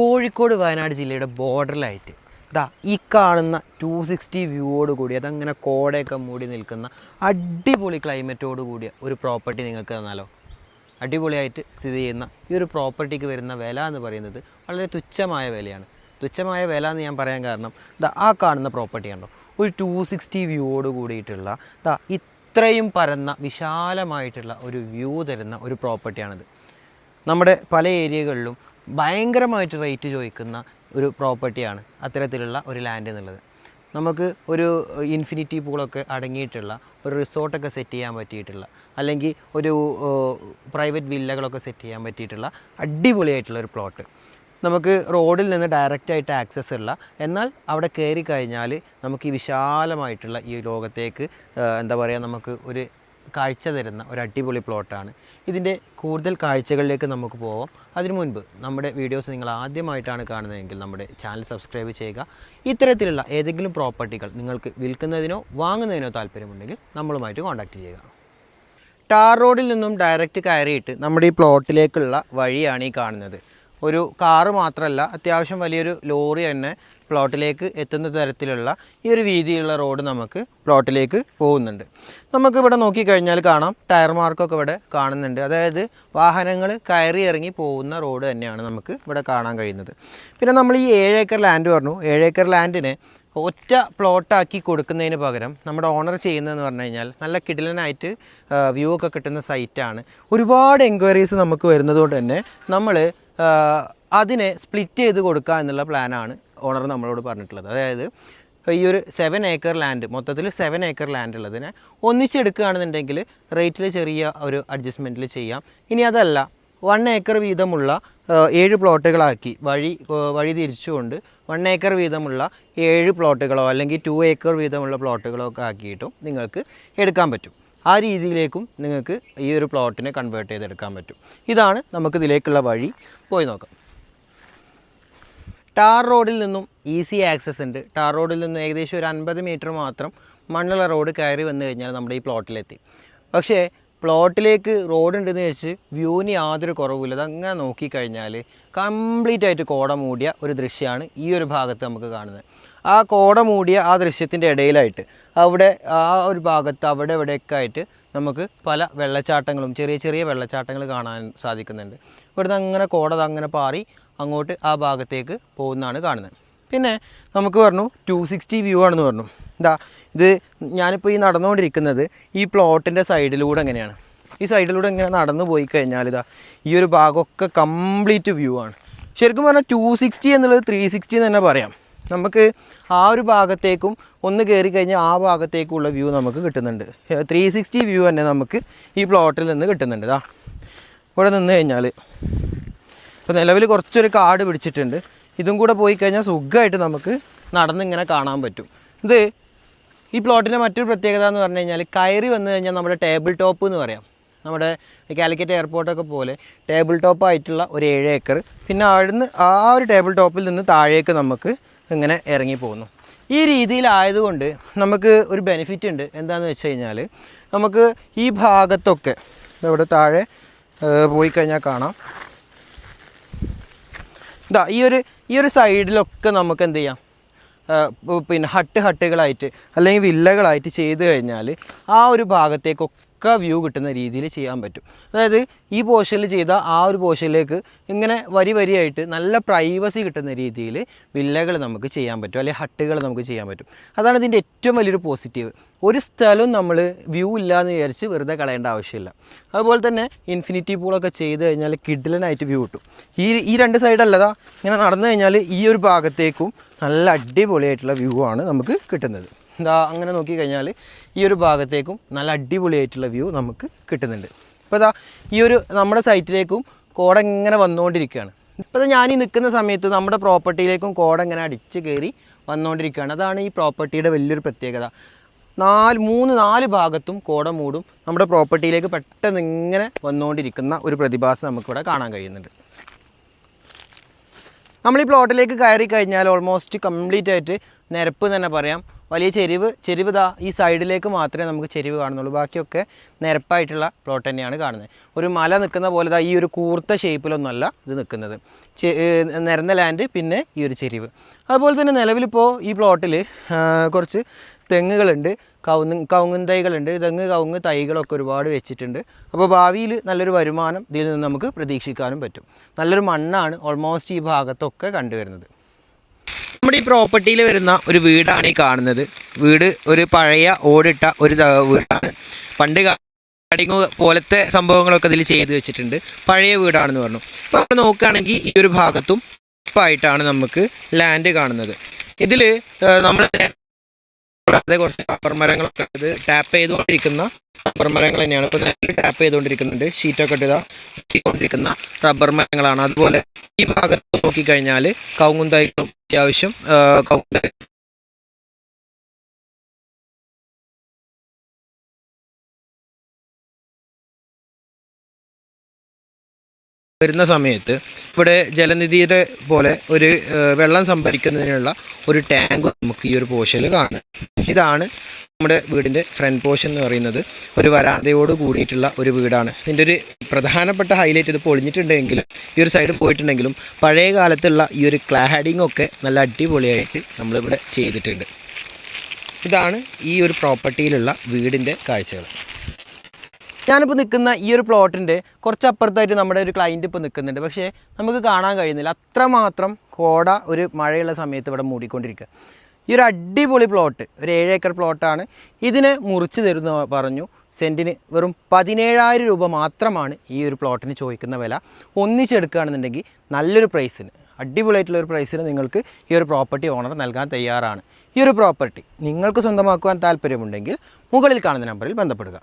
കോഴിക്കോട് വയനാട് ജില്ലയുടെ ബോർഡറിലായിട്ട് ഇതാ ഈ കാണുന്ന ടു സിക്സ്റ്റി വ്യൂവോട് കൂടി അതങ്ങനെ കോടയൊക്കെ മൂടി നിൽക്കുന്ന അടിപൊളി ക്ലൈമറ്റോട് കൂടിയ ഒരു പ്രോപ്പർട്ടി നിങ്ങൾക്ക് തന്നാലോ? അടിപൊളിയായിട്ട് സ്ഥിതി ചെയ്യുന്ന ഈ ഒരു പ്രോപ്പർട്ടിക്ക് വരുന്ന വില എന്ന് പറയുന്നത് വളരെ തുച്ഛമായ വിലയാണ്. തുച്ഛമായ വില എന്ന് ഞാൻ പറയാൻ കാരണം ഇതാ ആ കാണുന്ന പ്രോപ്പർട്ടി കണ്ടോ? ഒരു ടു സിക്സ്റ്റി വ്യൂവോട് കൂടിയിട്ടുള്ള ഇതാ ഇത്രയും പരന്ന വിശാലമായിട്ടുള്ള ഒരു വ്യൂ തരുന്ന ഒരു പ്രോപ്പർട്ടിയാണിത് നമ്മുടെ പല ഏരിയകളിലും ഭയങ്കരമായിട്ട് റേറ്റ് ചോദിക്കുന്ന ഒരു പ്രോപ്പർട്ടിയാണ് അത്തരത്തിലുള്ള ഒരു ലാൻഡ് എന്നുള്ളത്. നമുക്ക് ഒരു ഇൻഫിനിറ്റി പൂളൊക്കെ അടങ്ങിയിട്ടുള്ള ഒരു റിസോർട്ടൊക്കെ സെറ്റ് ചെയ്യാൻ പറ്റിയിട്ടുള്ള അല്ലെങ്കിൽ ഒരു പ്രൈവറ്റ് വില്ലകളൊക്കെ സെറ്റ് ചെയ്യാൻ പറ്റിയിട്ടുള്ള അടിപൊളിയായിട്ടുള്ള ഒരു പ്ലോട്ട് നമുക്ക് റോഡിൽ നിന്ന് ഡയറക്റ്റായിട്ട് ആക്സസ് ഉള്ള എന്നാൽ അവിടെ കയറി കഴിഞ്ഞാൽ നമുക്ക് ഈ വിശാലമായിട്ടുള്ള ഈ ലോകത്തേക്ക് എന്താ പറയുക നമുക്ക് ഒരു കാഴ്ച തരുന്ന ഒരു അടിപൊളി പ്ലോട്ടാണ്. ഇതിന്റെ കൂടുതൽ കാഴ്ചകളിലേക്ക് നമുക്ക് പോവാം. അതിനു മുൻപ് നമ്മുടെ വീഡിയോസ് നിങ്ങൾ ആദ്യമായിട്ടാണ് കാണുന്നതെങ്കിൽ നമ്മുടെ ചാനൽ സബ്സ്ക്രൈബ് ചെയ്യുക. ഇത്തരത്തിലുള്ള ഏതെങ്കിലും പ്രോപ്പർട്ടികൾ നിങ്ങൾക്ക് വിൽക്കുന്നതിനോ വാങ്ങുന്നതിനോ താല്പര്യമുണ്ടെങ്കിൽ നമ്മളുമായിട്ട് കോൺടാക്റ്റ് ചെയ്യുക. ടാർ റോഡിൽ നിന്നും ഡയറക്റ്റ് കയറിയിട്ട് നമ്മുടെ ഈ പ്ലോട്ടിലേക്കുള്ള വഴിയാണ് ഈ കാണുന്നത്. ഒരു കാറ് മാത്രമല്ല അത്യാവശ്യം വലിയൊരു ലോറി തന്നെ പ്ലോട്ടിലേക്ക് എത്തുന്ന തരത്തിലുള്ള ഈ ഒരു വീതിയുള്ള റോഡ് നമുക്ക് പ്ലോട്ടിലേക്ക് പോകുന്നുണ്ട്. നമുക്ക് ഇവിടെ നോക്കിക്കഴിഞ്ഞാൽ കാണാം ടയർ മാർക്കൊക്കെ ഇവിടെ കാണുന്നുണ്ട്. അതായത് വാഹനങ്ങൾ കയറി ഇറങ്ങി പോകുന്ന റോഡ് തന്നെയാണ് നമുക്ക് ഇവിടെ കാണാൻ കഴിയുന്നത്. പിന്നെ നമ്മൾ ഈ ഏഴ് ഏക്കർ ലാൻഡ് പറഞ്ഞു. ഏഴ് ഏക്കർ ലാൻഡിനെ ഒറ്റ പ്ലോട്ടാക്കി കൊടുക്കുന്നതിന് പകരം നമ്മുടെ ഓണർ ചെയ്യുന്നതെന്ന് പറഞ്ഞു കഴിഞ്ഞാൽ നല്ല കിടിലനായിട്ട് വ്യൂ ഒക്കെ കിട്ടുന്ന സൈറ്റാണ് ഒരുപാട് എൻക്വയറീസ് നമുക്ക് വരുന്നതുകൊണ്ട് തന്നെ നമ്മൾ അതിനെ സ്പ്ലിറ്റ് ചെയ്ത് കൊടുക്കുക എന്നുള്ള പ്ലാനാണ് ഓണർ നമ്മളോട് പറഞ്ഞിട്ടുള്ളത്. അതായത് ഈ ഒരു സെവൻ ഏക്കർ ലാൻഡ് മൊത്തത്തിൽ സെവൻ ഏക്കർ ലാൻഡ് ഉള്ളതിനെ ഒന്നിച്ചെടുക്കുകയാണെന്നുണ്ടെങ്കിൽ റേറ്റിൽ ചെറിയ ഒരു അഡ്ജസ്റ്റ്മെന്റിൽ ചെയ്യാം. ഇനി അതല്ല വൺ ഏക്കർ വീതമുള്ള ഏഴ് പ്ലോട്ടുകളാക്കി വഴി വഴി തിരിച്ചുകൊണ്ട് വൺ ഏക്കർ വീതമുള്ള ഏഴ് പ്ലോട്ടുകളോ അല്ലെങ്കിൽ ടു ഏക്കർ വീതമുള്ള പ്ലോട്ടുകളോ ഒക്കെ ആക്കിയിട്ടും നിങ്ങൾക്ക് എടുക്കാൻ പറ്റും. ആ രീതിയിലേക്കും നിങ്ങൾക്ക് ഈ ഒരു പ്ലോട്ടിനെ കൺവേർട്ട് ചെയ്തെടുക്കാൻ പറ്റും. ഇതാണ് നമുക്ക് ഇതിലേക്കുള്ള വഴി. പോയി നോക്കാം. ടാർ റോഡിൽ നിന്നും ഈസി ആക്സസ് ഉണ്ട്. ടാർ റോഡിൽ നിന്നും ഏകദേശം ഒരു അൻപത് മീറ്റർ മാത്രം മണ്ണുള്ള റോഡ് കയറി വന്നു കഴിഞ്ഞാൽ നമ്മുടെ ഈ പ്ലോട്ടിലെത്തി. പക്ഷേ പ്ലോട്ടിലേക്ക് റോഡ് ഉണ്ടെന്ന് വെച്ച് വ്യൂവിന് യാതൊരു കുറവുമില്ല. അതങ്ങനെ നോക്കിക്കഴിഞ്ഞാൽ കംപ്ലീറ്റ് ആയിട്ട് കോട മൂടിയ ഒരു ദൃശ്യമാണ് ഈ ഒരു ഭാഗത്ത് നമുക്ക് കാണുന്നത്. ആ കോട മൂടിയ ആ ദൃശ്യത്തിന്റെ ഇടയിലായിട്ട് അവിടെ ആ ഒരു ഭാഗത്ത് അവിടെ ഇവിടെയൊക്കെ ആയിട്ട് നമുക്ക് പല വെള്ളച്ചാട്ടങ്ങളും ചെറിയ ചെറിയ വെള്ളച്ചാട്ടങ്ങൾ കാണാൻ സാധിക്കുന്നുണ്ട്. ഇവിടുന്ന് അങ്ങനെ കോട അങ്ങനെ പാറി അങ്ങോട്ട് ആ ഭാഗത്തേക്ക് പോകുന്നതാണ് കാണുന്നത്. പിന്നെ നമുക്ക് പറഞ്ഞു ടു സിക്സ്റ്റി വ്യൂ ആണെന്ന് പറഞ്ഞു. ഇതാ ഇത് ഞാനിപ്പോൾ ഈ നടന്നുകൊണ്ടിരിക്കുന്നത് ഈ പ്ലോട്ടിന്റെ സൈഡിലൂടെ എങ്ങനെയാണ്? ഈ സൈഡിലൂടെ ഇങ്ങനെ നടന്നു പോയി കഴിഞ്ഞാൽ ഇതാ ഈ ഒരു ഭാഗമൊക്കെ കംപ്ലീറ്റ് വ്യൂ ആണ്. ശരിക്കും പറഞ്ഞാൽ ടു സിക്സ്റ്റി എന്നുള്ളത് ത്രീ സിക്സ്റ്റി എന്ന് തന്നെ പറയാം. നമുക്ക് ആ ഒരു ഭാഗത്തേക്കും ഒന്ന് കയറി കഴിഞ്ഞാൽ ആ ഭാഗത്തേക്കുള്ള വ്യൂ നമുക്ക് കിട്ടുന്നുണ്ട്. ത്രീ സിക്സ്റ്റി വ്യൂ തന്നെ നമുക്ക് ഈ പ്ലോട്ടിൽ നിന്ന് കിട്ടുന്നുണ്ട്. ഇതാ ഇവിടെ നിന്ന് കഴിഞ്ഞാൽ ഇപ്പോൾ നിലവിൽ കുറച്ചൊരു കാട് പിടിച്ചിട്ടുണ്ട്. ഇതും കൂടെ പോയി കഴിഞ്ഞാൽ സുഖമായിട്ട് നമുക്ക് നടന്നിങ്ങനെ കാണാൻ പറ്റും. ഇത് ഈ പ്ലോട്ടിന്റെ മറ്റൊരു പ്രത്യേകത എന്ന് പറഞ്ഞു കഴിഞ്ഞാൽ കയറി വന്നു കഴിഞ്ഞാൽ നമ്മുടെ ടേബിൾ ടോപ്പ് എന്ന് പറയാം. നമ്മുടെ കാലിക്കറ്റ് എയർപോർട്ടൊക്കെ പോലെ ടേബിൾ ടോപ്പായിട്ടുള്ള ഒരു ഏഴ് ഏക്കർ. പിന്നെ അവിടുന്ന് ആ ഒരു ടേബിൾ ടോപ്പിൽ നിന്ന് താഴേക്ക് നമുക്ക് ഇങ്ങനെ ഇറങ്ങി പോകുന്നു. ഈ രീതിയിലായതുകൊണ്ട് നമുക്ക് ഒരു ബെനിഫിറ്റ് ഉണ്ട്. എന്താണെന്ന് വെച്ച് കഴിഞ്ഞാൽ നമുക്ക് ഈ ഭാഗത്തൊക്കെ ഇവിടെ താഴെ പോയി കഴിഞ്ഞാൽ കാണാം. ഇതാ ഈ ഒരു ഈ ഒരു സൈഡിലൊക്കെ നമുക്ക് എന്ത് ചെയ്യാം? പിന്നെ ഹട്ട് ഹട്ടുകളായിട്ട് അല്ലെങ്കിൽ വില്ലകളായിട്ട് ചെയ്ത് കഴിഞ്ഞാൽ ആ ഒരു ഭാഗത്തേക്കൊക്കെ വ്യൂ കിട്ടുന്ന രീതിയിൽ ചെയ്യാൻ പറ്റും. അതായത് ഈ പോർഷനിൽ ചെയ്ത ആ ഒരു പോർഷനിലേക്ക് ഇങ്ങനെ വരി വരിയായിട്ട് നല്ല പ്രൈവസി കിട്ടുന്ന രീതിയിൽ വില്ലകൾ നമുക്ക് ചെയ്യാൻ പറ്റും. അല്ലെങ്കിൽ ഹട്ടുകൾ നമുക്ക് ചെയ്യാൻ പറ്റും. അതാണ് ഇതിന്റെ ഏറ്റവും വലിയൊരു പോസിറ്റീവ് ഒരു സ്ഥലവും നമ്മൾ വ്യൂ ഇല്ല എന്ന് വിചാരിച്ച് വെറുതെ കളയേണ്ട ആവശ്യമില്ല. അതുപോലെ തന്നെ ഇൻഫിനിറ്റി പൂളൊക്കെ ചെയ്ത് കഴിഞ്ഞാൽ കിഡിലനായിട്ട് വ്യൂ കിട്ടും. ഈ ഈ രണ്ട് സൈഡല്ലതാ ഇങ്ങനെ നടന്നു കഴിഞ്ഞാൽ ഈ ഒരു ഭാഗത്തേക്കും നല്ല അടിപൊളിയായിട്ടുള്ള വ്യൂ ആണ് നമുക്ക് കിട്ടുന്നത്. എന്താ അങ്ങനെ നോക്കിക്കഴിഞ്ഞാൽ ഈ ഒരു ഭാഗത്തേക്കും നല്ല അടിപൊളിയായിട്ടുള്ള വ്യൂ നമുക്ക് കിട്ടുന്നുണ്ട്. ഇപ്പോൾ ഇതാ ഈ ഒരു നമ്മുടെ സൈറ്റിലേക്കും കോട ഇങ്ങനെ വന്നുകൊണ്ടിരിക്കുകയാണ്. ഇപ്പോൾ ഞാൻ ഈ നിൽക്കുന്ന സമയത്ത് നമ്മുടെ പ്രോപ്പർട്ടിയിലേക്കും കോട ഇങ്ങനെ അടിച്ച് കയറി വന്നുകൊണ്ടിരിക്കുകയാണ്. അതാണ് ഈ പ്രോപ്പർട്ടിയുടെ വലിയൊരു പ്രത്യേകത. നാല് മൂന്ന് നാല് ഭാഗത്തും കോട മൂടും നമ്മുടെ പ്രോപ്പർട്ടിയിലേക്ക് പെട്ടെന്ന് ഇങ്ങനെ വന്നുകൊണ്ടിരിക്കുന്ന ഒരു പ്രതിഭാസം നമുക്കിവിടെ കാണാൻ കഴിയുന്നുണ്ട്. നമ്മൾ ഈ പ്ലോട്ടിലേക്ക് കയറി കഴിഞ്ഞാൽ ഓൾമോസ്റ്റ് കംപ്ലീറ്റ് ആയിട്ട് നിരപ്പ് തന്നെ പറയാം. വലിയ ചെരിവ് ചെരിവ് ദാ ഈ സൈഡിലേക്ക് മാത്രമേ നമുക്ക് ചെരിവ് കാണുന്നുള്ളൂ. ബാക്കിയൊക്കെ നിരപ്പായിട്ടുള്ള പ്ലോട്ട് തന്നെയാണ് കാണുന്നത്. ഒരു മല നിൽക്കുന്ന പോലെ ദാ ഈ ഒരു കൂർത്ത ഷേപ്പിലൊന്നുമല്ല ഇത് നിൽക്കുന്നത്. നിരന്ന ലാൻഡ് പിന്നെ ഈ ഒരു ചെരിവ്. അതുപോലെ തന്നെ നിലവിലിപ്പോൾ ഈ പ്ലോട്ടിൽ കുറച്ച് തെങ്ങുകളുണ്ട് കവുങ്ങ് കവുങ്ങൻ തൈകളുണ്ട്. തെങ്ങ് കവുങ്ങ് തൈകളൊക്കെ ഒരുപാട് വെച്ചിട്ടുണ്ട്. അപ്പോൾ ഭാവിയിൽ നല്ലൊരു വരുമാനം ഇതിൽ നിന്ന് നമുക്ക് പ്രതീക്ഷിക്കാനും പറ്റും. നല്ലൊരു മണ്ണാണ് ഓൾമോസ്റ്റ് ഈ ഭാഗത്തൊക്കെ കണ്ടുവരുന്നത്. നമ്മുടെ ഈ പ്രോപ്പർട്ടിയിൽ വരുന്ന ഒരു വീടാണ് ഈ കാണുന്നത്. വീട് ഒരു പഴയ ഓടിട്ട ഒരു വീടാണ്. പണ്ട് കടിങ്ങു പോലത്തെ സംഭവങ്ങളൊക്കെ ഇതിൽ ചെയ്തു വെച്ചിട്ടുണ്ട്. പഴയ വീടാണെന്ന് പറഞ്ഞു. അപ്പോൾ അവിടെ നോക്കുകയാണെങ്കിൽ ഈ ഒരു ഭാഗത്തും ആയിട്ടാണ് നമുക്ക് ലാൻഡ് കാണുന്നത്. ഇതിൽ നമ്മൾ കൂടാതെ കുറച്ച് റബ്ബർ മരങ്ങളൊക്കെ ഇത് ടാപ്പ് ചെയ്തുകൊണ്ടിരിക്കുന്ന റബ്ബർ മരങ്ങൾ തന്നെയാണ്. ഇപ്പോൾ ടാപ്പ് ചെയ്തുകൊണ്ടിരിക്കുന്നുണ്ട്. ഷീറ്റൊക്കെ ഇട്ട് ഇതാ കൊണ്ടിരിക്കുന്ന റബ്ബർ മരങ്ങളാണ്. അതുപോലെ ഈ ഭാഗത്ത് നോക്കിക്കഴിഞ്ഞാൽ തൈകളും അത്യാവശ്യം കൗങ്ങ വരുന്ന സമയത്ത് ഇവിടെ ജലനിധിയുടെ പോലെ ഒരു വെള്ളം സംഭരിക്കുന്നതിനുള്ള ഒരു ടാങ്ക് നമുക്ക് ഈ ഒരു പോഷയിൽ കാണാം. ഇതാണ് നമ്മുടെ വീടിന്റെ ഫ്രണ്ട് പോർഷൻ എന്ന് പറയുന്നത്. ഒരു വരാന്തയോട് കൂടിയിട്ടുള്ള ഒരു വീടാണ്. ഇതിന്റെ ഒരു പ്രധാനപ്പെട്ട ഹൈലൈറ്റ് ഇത് പൊളിഞ്ഞിട്ടുണ്ടെങ്കിലും ഈ ഒരു സൈഡ് പോയിട്ടുണ്ടെങ്കിലും പഴയ കാലത്തുള്ള ഈ ഒരു ക്ലാഡിംഗ് ഒക്കെ നല്ല അടിപൊളിയായിട്ട് നമ്മളിവിടെ ചെയ്തിട്ടുണ്ട്. ഇതാണ് ഈ ഒരു പ്രോപ്പർട്ടിയിലുള്ള വീടിന്റെ കാഴ്ചകൾ. ഞാനിപ്പോൾ നിൽക്കുന്ന ഈ ഒരു പ്ലോട്ടിന്റെ കുറച്ച് അപ്പുറത്തായിട്ട് നമ്മുടെ ഒരു ക്ലയന്റ് ഇപ്പോൾ നിൽക്കുന്നുണ്ട്. പക്ഷേ നമുക്ക് കാണാൻ കഴിയുന്നില്ല. അത്രമാത്രം കോട ഒരു മഴയുള്ള സമയത്ത് ഇവിടെ മൂടിക്കൊണ്ടിരിക്കുക. ഈ ഒരു അടിപൊളി പ്ലോട്ട് ഒരു ഏഴ് ഏക്കർ പ്ലോട്ടാണ് ഇതിന് മുറിച്ച് തരുന്ന പറഞ്ഞു സെന്റിന് വെറും പതിനേഴായിരം രൂപ മാത്രമാണ് ഈ ഒരു പ്ലോട്ടിന് ചോദിക്കുന്ന വില. ഒന്നിച്ചെടുക്കുകയാണെന്നുണ്ടെങ്കിൽ നല്ലൊരു പ്രൈസിന് അടിപൊളിയായിട്ടുള്ള ഒരു പ്രൈസിന് നിങ്ങൾക്ക് ഈ ഒരു പ്രോപ്പർട്ടി ഓണർ നൽകാൻ തയ്യാറാണ്. ഈ ഒരു പ്രോപ്പർട്ടി നിങ്ങൾക്ക് സ്വന്തമാക്കുവാൻ താല്പര്യമുണ്ടെങ്കിൽ മുകളിൽ കാണുന്ന നമ്പറിൽ ബന്ധപ്പെടുക.